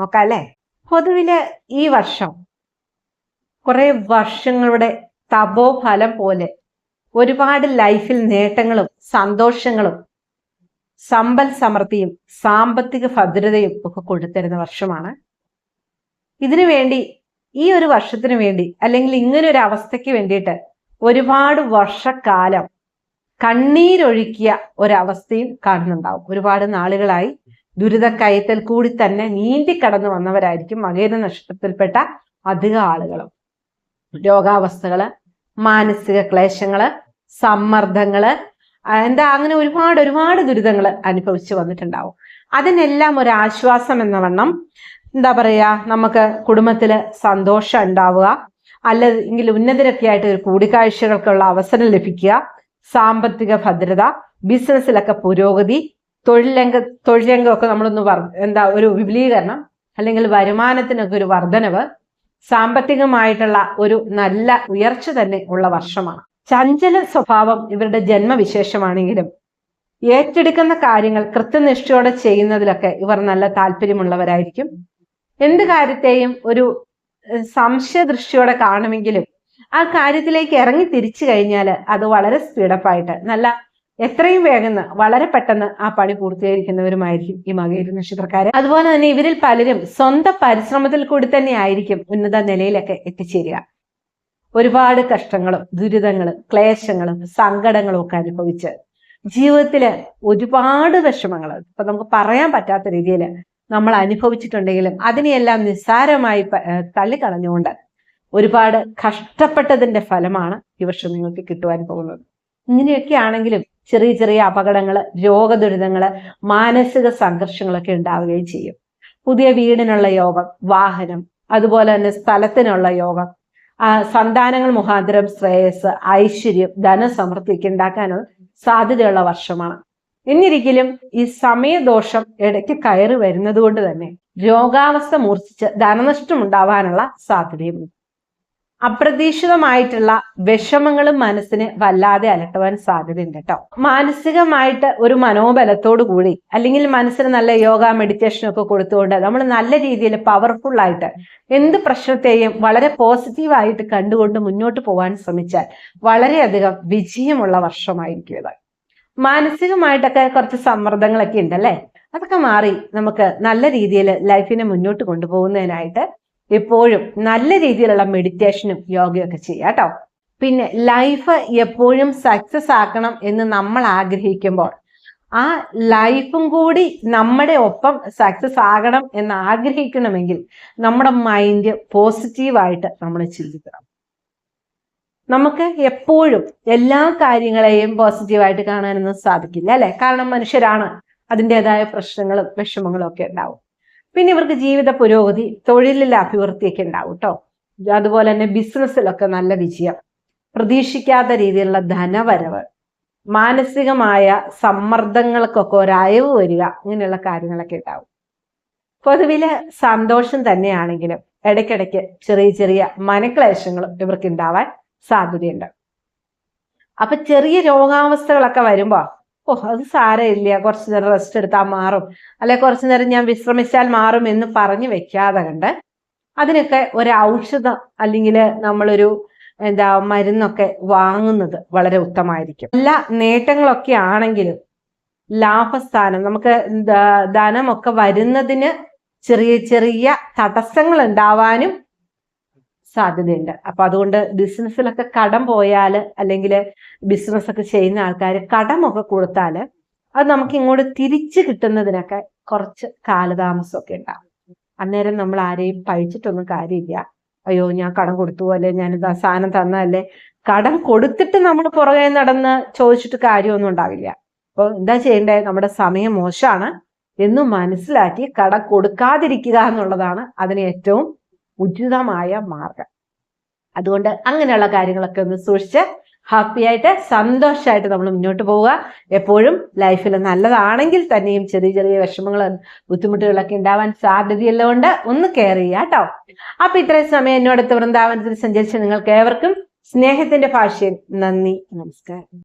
നോക്കാം അല്ലേ പൊതുവിൽ ഈ വർഷം കുറെ വർഷങ്ങളുടെ തപോഫലം പോലെ ഒരുപാട് ലൈഫിൽ നേട്ടങ്ങളും സന്തോഷങ്ങളും സമ്പൽ സമൃദ്ധിയും സാമ്പത്തിക ഭദ്രതയും ഒക്കെ കൊടുത്തിരുന്ന വർഷമാണ്. ഇതിനു വേണ്ടി ഈ ഒരു വർഷത്തിന് വേണ്ടി അല്ലെങ്കിൽ ഇങ്ങനെ ഒരു അവസ്ഥയ്ക്ക് വേണ്ടിയിട്ട് ഒരുപാട് വർഷക്കാലം കണ്ണീരൊഴുക്കിയ ഒരവസ്ഥയും കാണുന്നുണ്ടാവും. ഒരുപാട് നാളുകളായി ദുരിതക്കയത്തിൽ കൂടി തന്നെ നീന്തി കടന്നു വന്നവരായിരിക്കും മകേര നക്ഷത്രത്തിൽപ്പെട്ട അധിക ആളുകളും. രോഗാവസ്ഥകൾ മാനസിക ക്ലേശങ്ങൾ സമ്മർദ്ദങ്ങൾ എന്താ അങ്ങനെ ഒരുപാട് ഒരുപാട് ദുരിതങ്ങൾ അനുഭവിച്ചു വന്നിട്ടുണ്ടാവും. അതിനെല്ലാം ഒരു ആശ്വാസം എന്ന വണ്ണം എന്താ പറയാ നമുക്ക് കുടുംബത്തിൽ സന്തോഷം ഉണ്ടാവുക അല്ലെങ്കിൽ ഉന്നതരൊക്കെ ആയിട്ട് ഒരു കൂടിക്കാഴ്ചകൾക്കുള്ള അവസരം ലഭിക്കുക സാമ്പത്തിക ഭദ്രത ബിസിനസ്സിലൊക്കെ പുരോഗതി തൊഴിൽ രംഗ തൊഴിൽ രംഗമൊക്കെ നമ്മളൊന്ന് എന്താ ഒരു വിപുലീകരണം അല്ലെങ്കിൽ വരുമാനത്തിനൊക്കെ ഒരു വർധനവ് സാമ്പത്തികമായിട്ടുള്ള ഒരു നല്ല ഉയർച്ച തന്നെ ഉള്ള വർഷമാണ്. ചഞ്ചല സ്വഭാവം ഇവരുടെ ജന്മവിശേഷമാണെങ്കിലും ഏറ്റെടുക്കുന്ന കാര്യങ്ങൾ കൃത്യനിഷ്ഠയോടെ ചെയ്യുന്നതിലൊക്കെ ഇവർ നല്ല താല്പര്യമുള്ളവരായിരിക്കും. എന്ത് കാര്യത്തെയും ഒരു സംശയദൃഷ്ടിയോടെ കാണുമെങ്കിലും ആ കാര്യത്തിലേക്ക് ഇറങ്ങി തിരിച്ചു കഴിഞ്ഞാൽ അത് വളരെ സ്പീഡപ്പായിട്ട് നല്ല എത്രയും വേഗം വളരെ പെട്ടെന്ന് ആ പണി പൂർത്തീകരിക്കുന്നവരുമായിരിക്കും ഈ മകയിര നക്ഷത്രക്കാര്. അതുപോലെ തന്നെ ഇവരിൽ പലരും സ്വന്തം പരിശ്രമത്തിൽ കൂടി തന്നെ ആയിരിക്കും ഉന്നത നിലയിലൊക്കെ എത്തിച്ചേരുക. ഒരുപാട് കഷ്ടങ്ങളും ദുരിതങ്ങളും ക്ലേശങ്ങളും സങ്കടങ്ങളും ഒക്കെ അനുഭവിച്ച് ജീവിതത്തിൽ ഒരുപാട് വിഷമങ്ങൾ. ഇപ്പൊ നമുക്ക് പറയാൻ പറ്റാത്ത രീതിയിൽ നമ്മൾ അനുഭവിച്ചിട്ടുണ്ടെങ്കിലും അതിനെയെല്ലാം നിസ്സാരമായി തള്ളിക്കളഞ്ഞുകൊണ്ട് ഒരുപാട് കഷ്ടപ്പെട്ടതിന്റെ ഫലമാണ് ഈ വർഷം നിങ്ങൾക്ക് കിട്ടുവാൻ പോകുന്നത്. ഇങ്ങനെയൊക്കെ ആണെങ്കിലും ചെറിയ ചെറിയ അപകടങ്ങൾ രോഗദുരിതങ്ങൾ മാനസിക സംഘർഷങ്ങളൊക്കെ ഉണ്ടാവുകയും ചെയ്യും. പുതിയ വീടിനുള്ള യോഗം വാഹനം അതുപോലെ തന്നെ സ്ഥലത്തിനുള്ള യോഗം സന്താനങ്ങൾ മുഖാന്തരം ശ്രേയസ് ഐശ്വര്യം ധനസമൃദ്ധിക്ക് ഉണ്ടാക്കാനുള്ള സാധ്യതയുള്ള വർഷമാണ്. എന്നിരിക്കലും ഈ സമയദോഷം ഇടയ്ക്ക് കയറി വരുന്നത് കൊണ്ട് തന്നെ രോഗാവസ്ഥ മൂർച്ഛിച്ച് ധനനഷ്ടം ഉണ്ടാവാനുള്ള സാധ്യതയുമുണ്ട്. അപ്രതീക്ഷിതമായിട്ടുള്ള വിഷമങ്ങളും മനസ്സിന് വല്ലാതെ അലട്ടുവാൻ സാധ്യതയുണ്ട് കേട്ടോ. മാനസികമായിട്ട് ഒരു മനോബലത്തോടു കൂടി അല്ലെങ്കിൽ മനസ്സിന് നല്ല യോഗ മെഡിറ്റേഷൻ ഒക്കെ കൊടുത്തുകൊണ്ട് നമ്മൾ നല്ല രീതിയിൽ പവർഫുൾ ആയിട്ട് എന്ത് പ്രശ്നത്തെയും വളരെ പോസിറ്റീവായിട്ട് കണ്ടുകൊണ്ട് മുന്നോട്ട് പോകാൻ ശ്രമിച്ചാൽ വളരെയധികം വിജയമുള്ള വർഷമായിരിക്കും ഇത്. മാനസികമായിട്ടൊക്കെ കുറച്ച് സമ്മർദ്ദങ്ങളൊക്കെ ഉണ്ടല്ലേ? അതൊക്കെ മാറി നമുക്ക് നല്ല രീതിയിൽ ലൈഫിനെ മുന്നോട്ട് കൊണ്ടുപോകുന്നതിനായിട്ട് എപ്പോഴും നല്ല രീതിയിലുള്ള മെഡിറ്റേഷനും യോഗയൊക്കെ ചെയ്യുക കേട്ടോ. പിന്നെ ലൈഫ് എപ്പോഴും സക്സസ് ആക്കണം എന്ന് നമ്മൾ ആഗ്രഹിക്കുമ്പോൾ ആ ലൈഫും കൂടി നമ്മുടെ ഒപ്പം സക്സസ് ആകണം എന്ന് ആഗ്രഹിക്കണമെങ്കിൽ നമ്മുടെ മൈൻഡ് പോസിറ്റീവായിട്ട് നമ്മൾ ചിന്തിക്കണം. നമുക്ക് എപ്പോഴും എല്ലാ കാര്യങ്ങളെയും പോസിറ്റീവായിട്ട് കാണാനൊന്നും സാധിക്കില്ല അല്ലെ? കാരണം മനുഷ്യരാണ് അതിന്റെതായ പ്രശ്നങ്ങളും വിഷമങ്ങളും ഒക്കെ ഉണ്ടാവും. പിന്നെ ഇവർക്ക് ജീവിത പുരോഗതി തൊഴിലിൽ അഭിവൃദ്ധിയൊക്കെ ഉണ്ടാവും കേട്ടോ അതുപോലെ തന്നെ ബിസിനസ്സിലൊക്കെ നല്ല വിജയം പ്രതീക്ഷിക്കാത്ത രീതിയിലുള്ള ധനവരവ് മാനസികമായ സമ്മർദ്ദങ്ങൾക്കൊക്കെ ഒരയവ് വരിക ഇങ്ങനെയുള്ള കാര്യങ്ങളൊക്കെ ഉണ്ടാവും. പൊതുവിൽ സന്തോഷം തന്നെയാണെങ്കിലും ഇടയ്ക്കിടയ്ക്ക് ചെറിയ ചെറിയ മനക്ലേശങ്ങളും ഇവർക്ക് ഉണ്ടാവാൻ സാധ്യതയുണ്ട്. അപ്പൊ ചെറിയ രോഗാവസ്ഥകളൊക്കെ വരുമ്പോ ഓ അത് സാരമില്ല. കുറച്ചു നേരം റെസ്റ്റ് എടുത്താൽ മാറും. അല്ലെ കുറച്ചു നേരം ഞാൻ വിശ്രമിച്ചാൽ മാറും എന്ന് പറഞ്ഞു വെക്കാതെ കണ്ട് അതിനൊക്കെ ഒരു ഔഷധം അല്ലെങ്കിൽ നമ്മളൊരു എന്താ മരുന്നൊക്കെ വാങ്ങുന്നത് വളരെ ഉത്തമമായിരിക്കും. എല്ലാ നേട്ടങ്ങളൊക്കെ ആണെങ്കിലും ലാഭസ്ഥാനം നമുക്ക് ധനമൊക്കെ വരുന്നതിന് ചെറിയ ചെറിയ തടസ്സങ്ങൾ ഉണ്ടാവാനും സാധ്യതയുണ്ട്. അപ്പൊ അതുകൊണ്ട് ബിസിനസ്സിലൊക്കെ കടം പോയാൽ അല്ലെങ്കിൽ ബിസിനസ് ഒക്കെ ചെയ്യുന്ന ആൾക്കാർ കടമൊക്കെ കൊടുത്താൽ അത് നമുക്ക് ഇങ്ങോട്ട് തിരിച്ചു കിട്ടുന്നതിനൊക്കെ കുറച്ച് കാലതാമസമൊക്കെ ഉണ്ടാവും. അന്നേരം നമ്മൾ ആരെയും പഴിച്ചിട്ടൊന്നും കാര്യമില്ല. അയ്യോ ഞാൻ കടം കൊടുത്തു അല്ലെ ഞാൻ ആ സാധനം തന്നല്ലേ കടം കൊടുത്തിട്ട് നമ്മൾ പുറകെ നടന്ന് ചോദിച്ചിട്ട് കാര്യമൊന്നും ഉണ്ടാവില്ല. അപ്പോൾ എന്താ ചെയ്യേണ്ടേ നമ്മുടെ സമയം മോശമാണ്. എന്ന് മനസ്സിലാക്കി കടം കൊടുക്കാതിരിക്കുക എന്നുള്ളതാണ് അതിന് ഏറ്റവും ഉചിതമായ മാർഗം. അതുകൊണ്ട് അങ്ങനെയുള്ള കാര്യങ്ങളൊക്കെ ഒന്ന് സൂക്ഷിച്ച് ഹാപ്പി ആയിട്ട് സന്തോഷമായിട്ട് നമ്മൾ മുന്നോട്ട് പോവുക. എപ്പോഴും ലൈഫിൽ നല്ലതാണെങ്കിൽ തന്നെയും ചെറിയ ചെറിയ വിഷമങ്ങൾ ബുദ്ധിമുട്ടുകളൊക്കെ ഉണ്ടാവാൻ സാധ്യതയുള്ളതുകൊണ്ട് ഒന്ന് കെയർ ചെയ്യുക കേട്ടോ. അപ്പൊ ഇത്രയും സമയം എന്നോടത്ത് വൃന്ദാവനത്തിൽ സഞ്ചരിച്ച നിങ്ങൾക്ക് ഏവർക്കും സ്നേഹത്തിന്റെ ഭാഷയിൽ നന്ദി നമസ്കാരം.